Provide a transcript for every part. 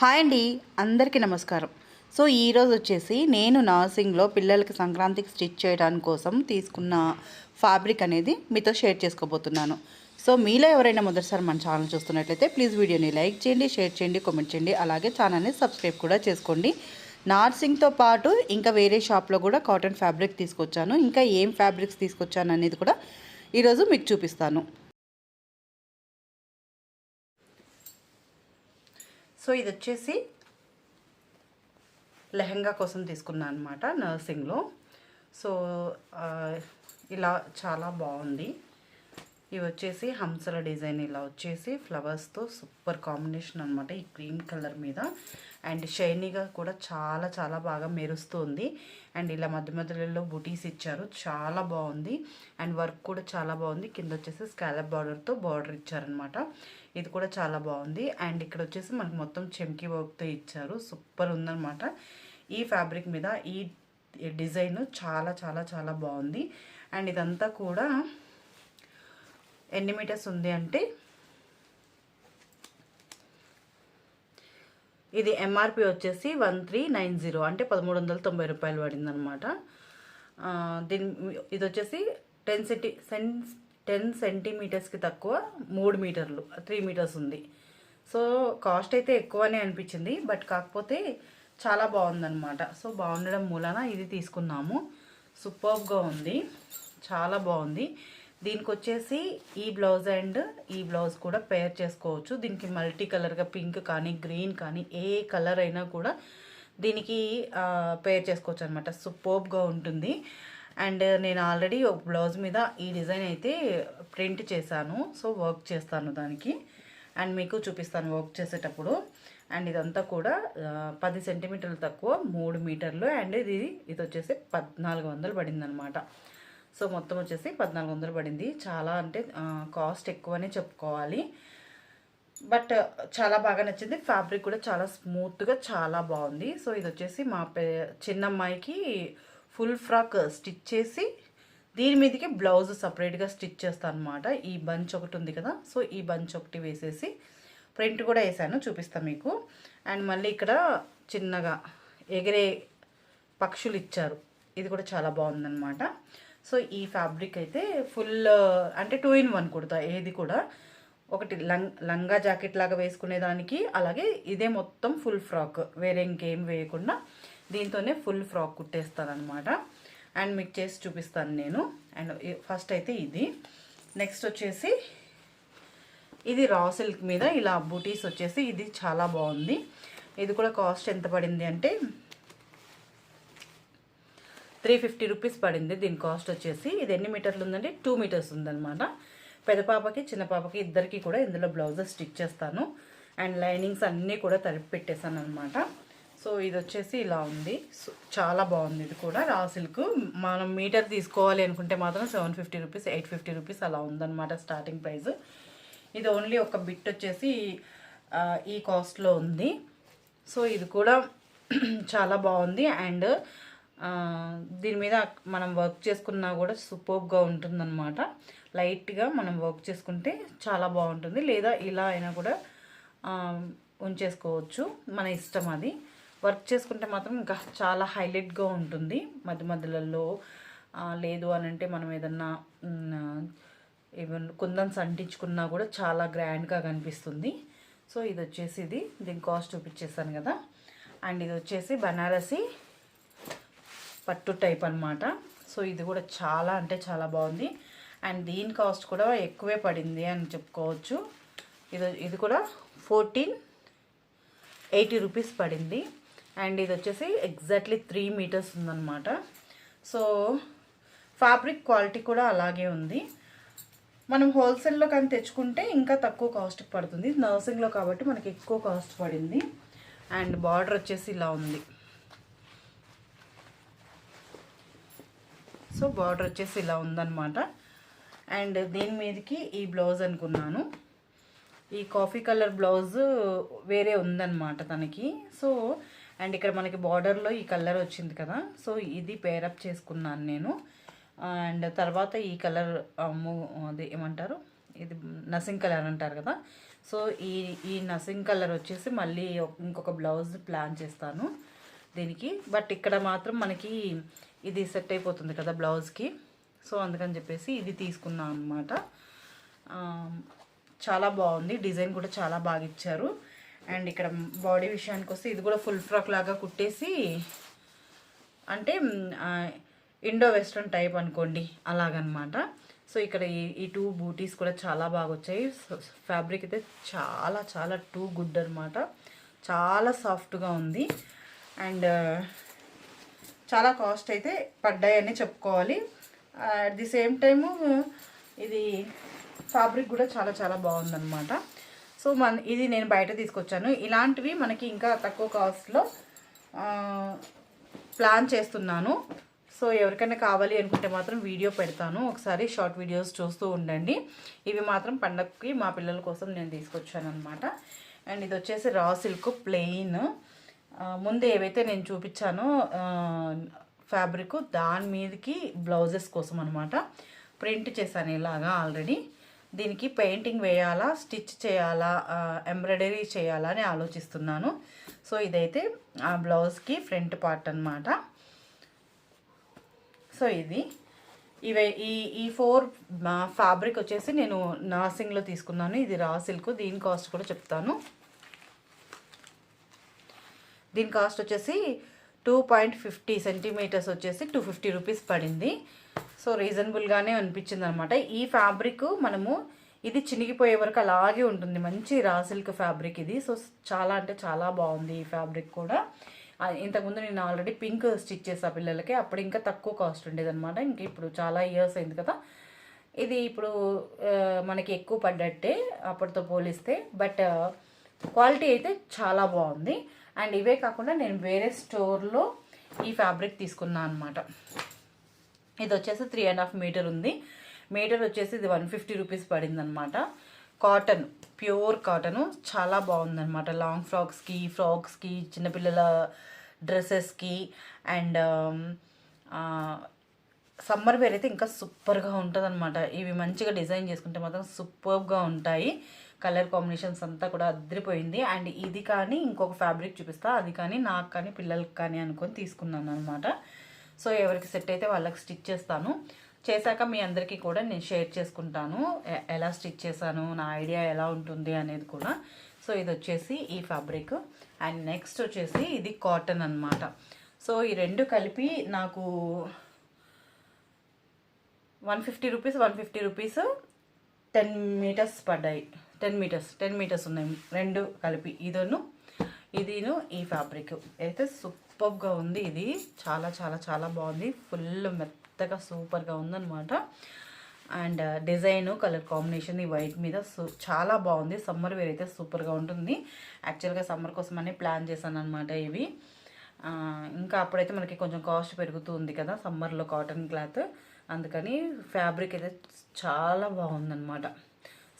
Hi అండి అందరికీ నమస్కారం. సో ఈరోజు వచ్చేసి నేను నర్సింగ్లో పిల్లలకి సంక్రాంతికి స్టిచ్ చేయడానికి కోసం తీసుకున్న ఫ్యాబ్రిక్ అనేది మీతో షేర్ చేసుకోబోతున్నాను. సో మీలో ఎవరైనా మొదటిసారి మన ఛానల్ చూస్తున్నట్లయితే ప్లీజ్ వీడియోని లైక్ చేయండి షేర్ చేయండి కామెంట్ చేయండి అలాగే ఛానల్ని సబ్స్క్రైబ్ కూడా చేసుకోండి. నార్సింగ్తో పాటు ఇంకా వేరే షాప్లో కూడా కాటన్ ఫ్యాబ్రిక్ తీసుకొచ్చాను. ఇంకా ఏం ఫ్యాబ్రిక్స్ తీసుకొచ్చాను అనేది కూడా ఈరోజు మీకు చూపిస్తాను. సో ఇది వచ్చేసి లెహంగా కోసం తీసుకున్నాను అనమాట నర్సింగ్లో. సో ఇలా చాలా బాగుంది. ఇవి వచ్చేసి హంసల డిజైన్ ఇలా వచ్చేసి ఫ్లవర్స్తో సూపర్ కాంబినేషన్ అనమాట ఈ క్రీమ్ కలర్ మీద. అండ్ షైనీగా కూడా చాలా చాలా బాగా మెరుస్తుంది అండ్ ఇలా మధ్య మధ్యలో బుటీస్ ఇచ్చారు. చాలా బాగుంది. అండ్ వర్క్ కూడా చాలా బాగుంది. కింద వచ్చేసి స్కాలప్ బార్డర్తో బార్డర్ ఇచ్చారనమాట ఇది కూడా చాలా బాగుంది. అండ్ ఇక్కడ వచ్చేసి మనకు మొత్తం చెమ్కి వర్క్తో ఇచ్చారు. సూపర్ ఉందనమాట ఈ ఫ్యాబ్రిక్ మీద ఈ డిజైన్ చాలా చాలా చాలా బాగుంది. అండ్ ఇదంతా కూడా ఎన్ని మీటర్స్ ఉంది అంటే ఇది ఎంఆర్పి వచ్చేసి వన్ త్రీ నైన్ జీరో అంటే పదమూడు వందల తొంభై రూపాయలు పడిందనమాట దీని ఇది వచ్చేసి టెన్ సెంటీ సెన్స్ టెన్ సెంటీమీటర్స్కి తక్కువ మూడు మీటర్లు త్రీ మీటర్స్ ఉంది. సో కాస్ట్ అయితే ఎక్కువనే అనిపించింది. బట్ కాకపోతే చాలా బాగుందనమాట సో బాగుండడం మూలన ఇది తీసుకున్నాము. సూపర్గా ఉంది. చాలా బాగుంది. దీనికి వచ్చేసి ఈ బ్లౌజ్ అండ్ ఈ బ్లౌజ్ కూడా పేర్ చేసుకోవచ్చు. దీనికి మల్టీ కలర్గా పింక్ కానీ గ్రీన్ కానీ ఏ కలర్ అయినా కూడా దీనికి పేర్ చేసుకోవచ్చు అనమాట సూపర్గా ఉంటుంది. అండ్ నేను ఆల్రెడీ ఒక బ్లౌజ్ మీద ఈ డిజైన్ అయితే ప్రింట్ చేశాను. సో వర్క్ చేస్తాను దానికి. అండ్ మీకు చూపిస్తాను వర్క్ చేసేటప్పుడు. అండ్ ఇదంతా కూడా పది సెంటీమీటర్లు తక్కువ మూడు మీటర్లు. అండ్ ఇది ఇది వచ్చేసి పద్నాలుగు వందలు పడింది అనమాట సో మొత్తం వచ్చేసి పద్నాలుగు వందలు పడింది. చాలా అంటే కాస్ట్ ఎక్కువనే చెప్పుకోవాలి. బట్ చాలా బాగా నచ్చింది. ఫ్యాబ్రిక్ కూడా చాలా స్మూత్గా చాలా బాగుంది. సో ఇది వచ్చేసి మా పే చిన్నమ్మాయికి ఫుల్ ఫ్రాక్ స్టిచ్ చేసి దీని మీదకి బ్లౌజ్ సపరేట్గా స్టిచ్ చేస్తాను అనమాట ఈ బంచ్ ఒకటి ఉంది కదా సో ఈ బంచ్ ఒకటి వేసేసి ప్రింట్ కూడా వేసాను చూపిస్తాను మీకు. అండ్ మళ్ళీ ఇక్కడ చిన్నగా ఎగిరే పక్షులు ఇచ్చారు. ఇది కూడా చాలా బాగుందన్నమాట. సో ఈ ఫ్యాబ్రిక్ అయితే ఫుల్ అంటే టూ ఇన్ వన్ కుడతా ఏది కూడా. ఒకటి లంగ్ లంగా జాకెట్ లాగా వేసుకునేదానికి అలాగే ఇదే మొత్తం ఫుల్ ఫ్రాక్ వేరే ఇంకేం వేయకుండా. దీంతోనే ఫుల్ ఫ్రాక్ కుట్టేస్తాను అనమాట అండ్ మీకు చేసి చూపిస్తాను నేను. అండ్ ఫస్ట్ అయితే ఇది. నెక్స్ట్ వచ్చేసి ఇది రా సిల్క్ మీద ఇలా బూటీస్ వచ్చేసి ఇది చాలా బాగుంది. ఇది కూడా కాస్ట్ ఎంత పడింది అంటే త్రీ ఫిఫ్టీ రూపీస్ పడింది. దీని కాస్ట్ వచ్చేసి ఇది ఎన్ని మీటర్లు ఉందంటే టూ మీటర్స్ ఉందనమాట పెద్ద పాపకి చిన్న పాపకి ఇద్దరికి కూడా ఇందులో బ్లౌజెస్ స్టిచ్ చేస్తాను. అండ్ లైనింగ్స్ అన్నీ కూడా తరిపి పెట్టేశాను అనమాట సో ఇది వచ్చేసి ఇలా ఉంది. సో చాలా బాగుంది. ఇది కూడా రా సిల్క్. మనం మీటర్ తీసుకోవాలి అనుకుంటే మాత్రం seven fifty rupees eight fifty rupees అలా ఉందన్నమాట స్టార్టింగ్ ప్రైస్. ఇది ఓన్లీ ఒక బిట్ వచ్చేసి ఈ కాస్ట్లో ఉంది. సో ఇది కూడా చాలా బాగుంది. అండ్ దీని మీద మనం వర్క్ చేసుకున్నా కూడా సూపర్గా ఉంటుందన్నమాట. లైట్గా మనం వర్క్ చేసుకుంటే చాలా బాగుంటుంది. లేదా ఇలా అయినా కూడా ఉంచేసుకోవచ్చు. మన ఇష్టం అది. వర్క్ చేసుకుంటే మాత్రం ఇంకా చాలా హైలైట్గా ఉంటుంది. మధ్య మధ్యలలో లేదు అని అంటే మనం ఏదన్నా మ్, ఈవెన్ కుందన్స్ అంటించుకున్నా కూడా చాలా గ్రాండ్గా కనిపిస్తుంది. సో ఇది వచ్చేసి ఇది. దీని కాస్ట్ చూపించేసాను కదా. అండ్ ఇది వచ్చేసి బనారసి పట్టు టైప్ అనమాట సో ఇది కూడా చాలా అంటే చాలా బాగుంది. అండ్ దీని కాస్ట్ కూడా ఎక్కువే పడింది అని చెప్పుకోవచ్చు. ఇది ఇది కూడా ఫోర్టీన్ ఎయిటీ రూపీస్ పడింది. అండ్ ఇది వచ్చేసి ఎగ్జాక్ట్లీ త్రీ మీటర్స్ ఉందన్నమాట. సో ఫ్యాబ్రిక్ క్వాలిటీ కూడా అలాగే ఉంది. మనం హోల్సేల్లో కానీ తెచ్చుకుంటే ఇంకా తక్కువ కాస్ట్ పడుతుంది. నర్సింగ్లో కాబట్టి మనకి ఎక్కువ కాస్ట్ పడింది. అండ్ బార్డర్ వచ్చేసి ఇలా ఉంది. సో బార్డర్ వచ్చేసి ఇలా ఉందన్నమాట. అండ్ దీని మీదకి ఈ బ్లౌజ్ అనుకున్నాను. ఈ కాఫీ కలర్ బ్లౌజ్ వేరే ఉందన్నమాట తనకి. సో అండ్ ఇక్కడ మనకి బార్డర్లో ఈ కలర్ వచ్చింది కదా. సో ఇది పేరప్ చేసుకున్నాను నేను. అండ్ తర్వాత ఈ కలర్ అది ఏమంటారు? ఇది నసింగ్ కలర్ అంటారు కదా. సో ఈ ఈ నసింగ్ కలర్ వచ్చేసి మళ్ళీ ఇంకొక బ్లౌజ్ ప్లాన్ చేస్తాను దీనికి. బట్ ఇక్కడ మాత్రం మనకి ఇది సెట్ అయిపోతుంది కదా బ్లౌజ్కి. సో అందుకని చెప్పేసి ఇది తీసుకున్నాను అనమాట చాలా బాగుంది. డిజైన్ కూడా చాలా బాగా ఇచ్చారు. అండ్ ఇక్కడ బాడీ విషయానికి వస్తే ఇది కూడా ఫుల్ ఫ్రాక్ లాగా కుట్టేసి అంటే ఇండో వెస్ట్రన్ టైప్ అనుకోండి అలాగనమాట. సో ఇక్కడ ఈ ఈ టూ బూటీస్ కూడా చాలా బాగా వచ్చాయి ఫ్యాబ్రిక్ అయితే చాలా చాలా టూ గుడ్ అనమాట. చాలా సాఫ్ట్గా ఉంది. అండ్ చాలా కాస్ట్ అయితే పడ్డాయని చెప్పుకోవాలి. అట్ ది సేమ్ టైము ఇది ఫ్యాబ్రిక్ కూడా చాలా చాలా బాగుందన్నమాట సో మన ఇది నేను బయట తీసుకొచ్చాను. ఇలాంటివి మనకి ఇంకా తక్కువ కాస్ట్లో ప్లాన్ చేస్తున్నాను. సో ఎవరికైనా కావాలి అనుకుంటే మాత్రం వీడియో పెడతాను. ఒకసారి షార్ట్ వీడియోస్ చూస్తూ ఉండండి. ఇవి మాత్రం పండగకి మా పిల్లల కోసం నేను తీసుకొచ్చాను అనమాట అండ్ ఇది వచ్చేసి రా సిల్క్ ప్లెయిన్. ముందు ఏవైతే నేను చూపించానో ఫ్యాబ్రిక్ దాని మీదకి బ్లౌజెస్ కోసం అనమాట ప్రింట్ చేశాను ఇలాగా ఆల్రెడీ. దీనికి పెయింటింగ్ వేయాలా స్టిచ్ చేయాలా ఎంబ్రాయిడరీ చేయాలా అని ఆలోచిస్తున్నాను. సో ఇదైతే ఆ బ్లౌజ్కి ఫ్రంట్ పార్ట్ అనమాట సో ఇది. ఇవే ఈ ఈ ఫోర్ ఫ్యాబ్రిక్ వచ్చేసి నేను నాసింగ్లో తీసుకున్నాను. ఇది రా సిల్క్. దీని కాస్ట్ కూడా చెప్తాను. దీని కాస్ట్ వచ్చేసి టూ పాయింట్ ఫిఫ్టీ సెంటీమీటర్స్ వచ్చేసి టూ ఫిఫ్టీ రూపీస్ పడింది. సో రీజనబుల్గానే అనిపించింది అనమాట ఈ ఫ్యాబ్రిక్ మనము ఇది చినిగిపోయే వరకు అలాగే ఉంటుంది. మంచి రా సిల్క్ ఫ్యాబ్రిక్ ఇది. సో చాలా అంటే చాలా బాగుంది ఈ ఫ్యాబ్రిక్ కూడా. ఇంతకుముందు నేను ఆల్రెడీ పింక్ స్టిచ్ చేసా పిల్లలకి. అప్పుడు ఇంకా తక్కువ కాస్ట్ ఉండేది అనమాట ఇంక ఇప్పుడు చాలా ఇయర్స్ అయింది కదా. ఇది ఇప్పుడు మనకి ఎక్కువ పడ్డట్టే అప్పటితో పోలిస్తే. బట్ క్వాలిటీ అయితే చాలా బాగుంది. అండ్ ఇవే కాకుండా నేను వేరే స్టోర్లో ఈ ఫ్యాబ్రిక్ తీసుకున్నాను అనమాట ఇది వచ్చేసి త్రీ అండ్ హాఫ్ మీటర్ ఉంది. మీటర్ వచ్చేసి ఇది వన్ ఫిఫ్టీ రూపీస్ పడింది అనమాట కాటన్ ప్యూర్ కాటన్ చాలా బాగుందనమాట లాంగ్ ఫ్రాక్స్కి ఫ్రాక్స్కి చిన్నపిల్లల డ్రెస్సెస్కి అండ్ um, సమ్మర్ వేర్ అయితే ఇంకా సూపర్గా ఉంటుంది అనమాట ఇవి మంచిగా డిజైన్ చేసుకుంటే మాత్రం సూపర్గా ఉంటాయి. కలర్ కాంబినేషన్స్ అంతా కూడా అద్రిపోయింది అండ్ ఇది కానీ ఇంకొక ఫ్యాబ్రిక్ చూపిస్తా. అది కానీ నాకు కానీ పిల్లలకి కానీ అనుకొని తీసుకున్నాను అనమాట సో ఎవరికి సెట్ అయితే వాళ్ళకి స్టిచ్ చేస్తాను. చేశాక మీ అందరికీ కూడా నేను షేర్ చేసుకుంటాను. ఎలా స్టిచ్ చేశాను నా ఐడియా ఎలా ఉంటుంది అనేది కూడా. సో ఇది వచ్చేసి ఈ ఫ్యాబ్రిక్. అండ్ నెక్స్ట్ వచ్చేసి ఇది కాటన్ అనమాట సో ఈ రెండు కలిపి నాకు one fifty rupees one fifty rupees ten metres పడ్డాయి. టెన్ మీటర్స్ టెన్ మీటర్స్ ఉన్నాయి. రెండు కలిపి ఇదను ఇదిను ఈ ఫ్యాబ్రిక్. అయితే సూపర్గా ఉంది ఇది. చాలా చాలా చాలా బాగుంది. ఫుల్ మెత్తగా సూపర్గా ఉందన్నమాట. And uh, design colour combination ఈ వైట్ మీద చాలా బాగుంది. సమ్మర్ వేర్ అయితే సూపర్గా ఉంటుంది. యాక్చువల్గా సమ్మర్ కోసమని ప్లాన్ చేశాను అనమాట ఇవి ఇంకా అప్పుడైతే మనకి కొంచెం కాస్ట్ పెరుగుతూ ఉంది కదా సమ్మర్లో కాటన్ క్లాత్. అందుకని ఫ్యాబ్రిక్ అయితే చాలా బాగుందన్నమాట.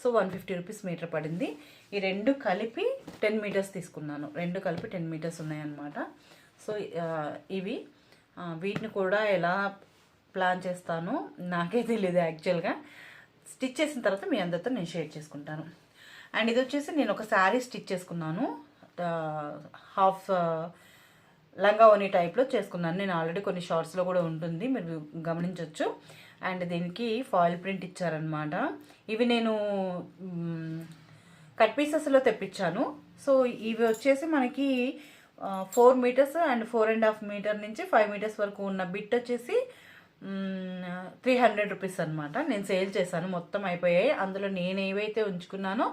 So one fifty rupees metre పడింది. ఈ రెండు కలిపి టెన్ మీటర్స్ తీసుకున్నాను. రెండు కలిపి టెన్ మీటర్స్ ఉన్నాయన్నమాట. సో ఇవి వీటిని కూడా ఎలా ప్లాన్ చేస్తానో నాకే తెలియదు యాక్చువల్గా. స్టిచ్ చేసిన తర్వాత మీ అందరితో నేను షేర్ చేసుకుంటాను. అండ్ ఇది వచ్చేసి నేను ఒక శారీ స్టిచ్ చేసుకున్నాను. హాఫ్ లంగా ఓని టైప్లో చేసుకున్నాను. నేను ఆల్రెడీ కొన్ని షార్ట్స్లో కూడా ఉంటుంది. మీరు గమనించవచ్చు అండ్ దీనికి ఫాయిల్ ప్రింట్ ఇచ్చారనమాట ఇవి నేను కట్ పీసెస్లో తెప్పించాను. సో ఇవి వచ్చేసి మనకి four metres and four and half metre నుంచి ఫైవ్ మీటర్స్ వరకు ఉన్న బిట్ వచ్చేసి త్రీ హండ్రెడ్ రూపీస్ అనమాట నేను సేల్ చేశాను మొత్తం అయిపోయాయి. అందులో నేను ఏవైతే ఉంచుకున్నానో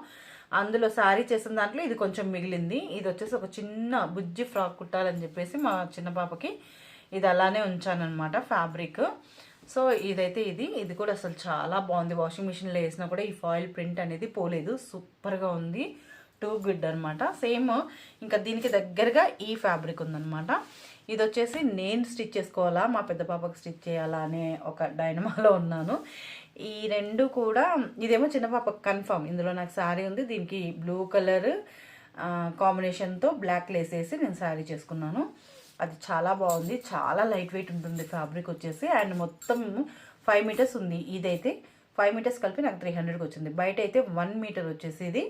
అందులో శారీ చేసిన దాంట్లో ఇది కొంచెం మిగిలింది. ఇది వచ్చేసి ఒక చిన్న బుజ్జి ఫ్రాక్ కుట్టాలని చెప్పేసి మా చిన్న పాపకి ఇది అలానే ఉంచానమాట ఫ్యాబ్రిక్. సో ఇదైతే ఇది. ఇది కూడా అసలు చాలా బాగుంది. వాషింగ్ మిషన్లో వేసినా కూడా ఈ ఫాయిల్ ప్రింట్ అనేది పోలేదు. సూపర్గా ఉంది. టూ గుడ్ అనమాట సేమ్ ఇంకా దీనికి దగ్గరగా ఈ ఫ్యాబ్రిక్ ఉందనమాట ఇది వచ్చేసి నేను స్టిచ్ చేసుకోవాలా మా పెద్ద పాపకి స్టిచ్ చేయాలా అనే ఒక డైనమాలో ఉన్నాను. ఈ రెండు కూడా ఇదేమో చిన్న పాపకి కన్ఫర్మ్. ఇందులో నాకు శారీ ఉంది. దీనికి బ్లూ కలర్ కాంబినేషన్తో బ్లాక్ లేసేసి నేను శారీ చేసుకున్నాను. అది చాలా బాగుంది. చాలా లైట్ వెయిట్ ఉంటుంది ఫ్యాబ్రిక్ వచ్చేసి. అండ్ మొత్తం ఫైవ్ మీటర్స్ ఉంది. ఇదైతే ఫైవ్ మీటర్స్ కలిపి నాకు త్రీ హండ్రెడ్కి వచ్చింది. బయట అయితే వన్ మీటర్ వచ్చేసి ఇది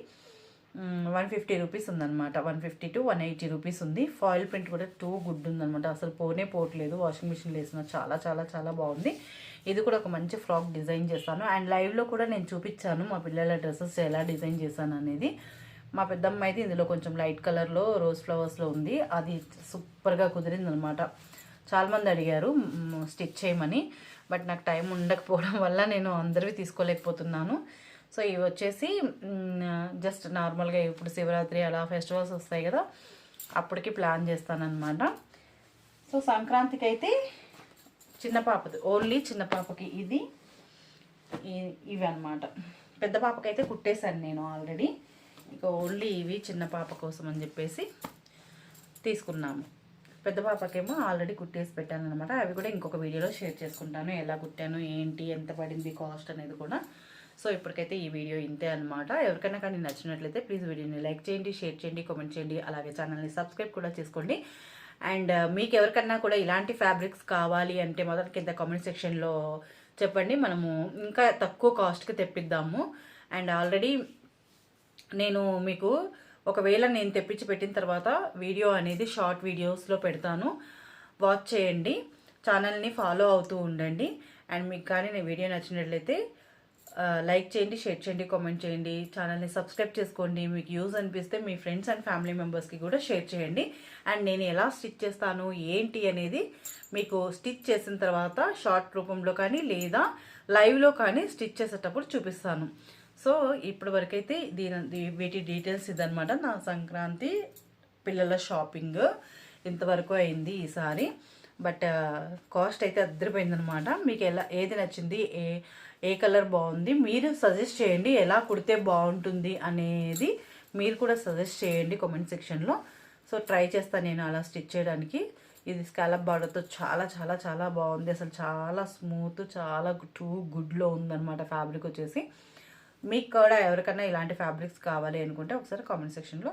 వన్ ఫిఫ్టీ రూపీస్ ఉందన్నమాట. One fifty to one eighty rupees ఉంది. ఫాయిల్ ప్రింట్ కూడా టూ గుడ్ ఉందన్నమాట. అసలు పోనే పోవట్లేదు. వాషింగ్ మిషన్లో వేసిన చాలా చాలా చాలా బాగుంది. ఇది కూడా ఒక మంచి ఫ్రాక్ డిజైన్ చేస్తాను అండ్ లైవ్లో కూడా నేను చూపించాను మా పిల్లల డ్రెస్సెస్ ఎలా డిజైన్ చేశాను అనేది. మా పెద్దమ్మ అయితే ఇందులో కొంచెం లైట్ కలర్లో రోజ్ ఫ్లవర్స్లో ఉంది. అది సూపర్గా కుదిరింది అనమాట చాలామంది అడిగారు స్టిచ్ చేయమని. బట్ నాకు టైం ఉండకపోవడం వల్ల నేను అందరివి తీసుకోలేకపోతున్నాను. సో ఇవి వచ్చేసి జస్ట్ నార్మల్గా ఇప్పుడు శివరాత్రి అలా ఫెస్టివల్స్ వస్తాయి కదా అప్పటికి ప్లాన్ చేస్తానన్నమాట సో సంక్రాంతికి అయితే చిన్న పాపది ఓన్లీ చిన్న పాపకి ఇది ఇవి అనమాట పెద్ద పాపకైతే కుట్టేశాను నేను ఆల్రెడీ. ఇక ఓన్లీ ఇవి చిన్న పాప కోసం అని చెప్పేసి తీసుకున్నాము. పెద్ద పాపకేమో ఆల్రెడీ కుట్టేసి పెట్టాను అనమాట అవి కూడా ఇంకొక వీడియోలో షేర్ చేసుకుంటాను. ఎలా కుట్టాను ఏంటి ఎంత పడింది కాస్ట్ అనేది కూడా. సో ఇప్పటికైతే ఈ వీడియో ఇంతే అనమాట ఎవరికైనా కానీ నచ్చినట్లయితే ప్లీజ్ వీడియోని లైక్ చేయండి షేర్ చేయండి కామెంట్ చేయండి. అలాగే ఛానల్ని సబ్స్క్రైబ్ కూడా చేసుకోండి. అండ్ uh, మీకు ఎవరికన్నా కూడా ఇలాంటి ఫ్యాబ్రిక్స్ కావాలి అంటే మొదటి కింద కామెంట్ సెక్షన్లో చెప్పండి. మనము ఇంకా తక్కువ కాస్ట్కి తెప్పిద్దాము. అండ్ ఆల్రెడీ నేను మీకు ఒకవేళ నేను తెప్పించి పెట్టిన తర్వాత వీడియో అనేది షార్ట్ వీడియోస్లో పెడతాను. వాచ్ చేయండి. ఛానల్ని ఫాలో అవుతూ ఉండండి. అండ్ మీకు కానీ నేను వీడియో నచ్చినట్లయితే లైక్ చేయండి షేర్ చేయండి కామెంట్ చేయండి. ఛానల్ని సబ్స్క్రైబ్ చేసుకోండి. మీకు యూజ్ అనిపిస్తే మీ ఫ్రెండ్స్ అండ్ ఫ్యామిలీ మెంబర్స్కి కూడా షేర్ చేయండి. అండ్ నేను ఎలా స్టిచ్ చేస్తాను ఏంటి అనేది మీకు స్టిచ్ చేసిన తర్వాత షార్ట్ రూపంలో కానీ లేదా లైవ్లో కానీ స్టిచ్ చేసేటప్పుడు చూపిస్తాను. సో ఇప్పటి వరకైతే దీని వీటి డీటెయిల్స్ ఇదనమాట నా సంక్రాంతి పిల్లల షాపింగ్ ఇంతవరకు అయింది ఈసారి. బట్ కాస్ట్ అయితే అద్దరిపోయిందనమాట మీకు ఎలా ఏది నచ్చింది ఏ ఏ కలర్ బాగుంది మీరు సజెస్ట్ చేయండి ఎలా కుడితే బాగుంటుంది అనేది మీరు కూడా సజెస్ట్ చేయండి కామెంట్ సెక్షన్లో. సో ట్రై చేస్తాను నేను అలా స్టిచ్ చేయడానికి. ఇది స్కాలప్ బార్డర్తో చాలా చాలా చాలా బాగుంది. అసలు చాలా స్మూత్ చాలా టూ గుడ్లో ఉందన్నమాట ఫ్యాబ్రిక్ వచ్చేసి. మీకు కూడా ఎవరికైనా ఇలాంటి ఫ్యాబ్రిక్స్ కావాలి అనుకుంటే ఒకసారి కామెంట్ సెక్షన్లో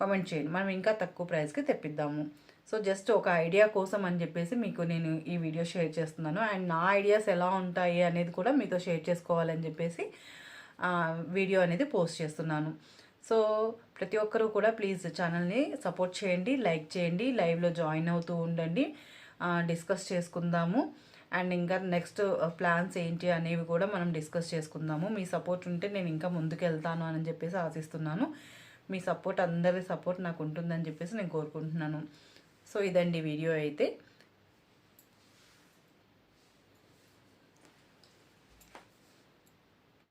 కామెంట్ చేయండి. మనం ఇంకా తక్కువ ప్రైస్కి తెప్పిద్దాము. సో జస్ట్ ఒక ఐడియా కోసం అని చెప్పేసి మీకు నేను ఈ వీడియో షేర్ చేస్తున్నాను. అండ్ నా ఐడియాస్ ఎలా ఉంటాయి అనేది కూడా మీతో షేర్ చేసుకోవాలని చెప్పేసి వీడియో అనేది పోస్ట్ చేస్తున్నాను. సో ప్రతి ఒక్కరూ కూడా ప్లీజ్ ఛానల్ని సపోర్ట్ చేయండి లైక్ చేయండి లైవ్లో జాయిన్ అవుతూ ఉండండి. డిస్కస్ చేసుకుందాము. అండ్ ఇంకా నెక్స్ట్ ప్లాన్స్ ఏంటి అనేవి కూడా మనం డిస్కస్ చేసుకుందాము. మీ సపోర్ట్ ఉంటే నేను ఇంకా ముందుకు వెళ్తాను అని చెప్పేసి ఆశిస్తున్నాను. మీ సపోర్ట్ అందరి సపోర్ట్ నాకు ఉంటుందని చెప్పేసి నేను కోరుకుంటున్నాను. సో ఇదండి వీడియో అయితే.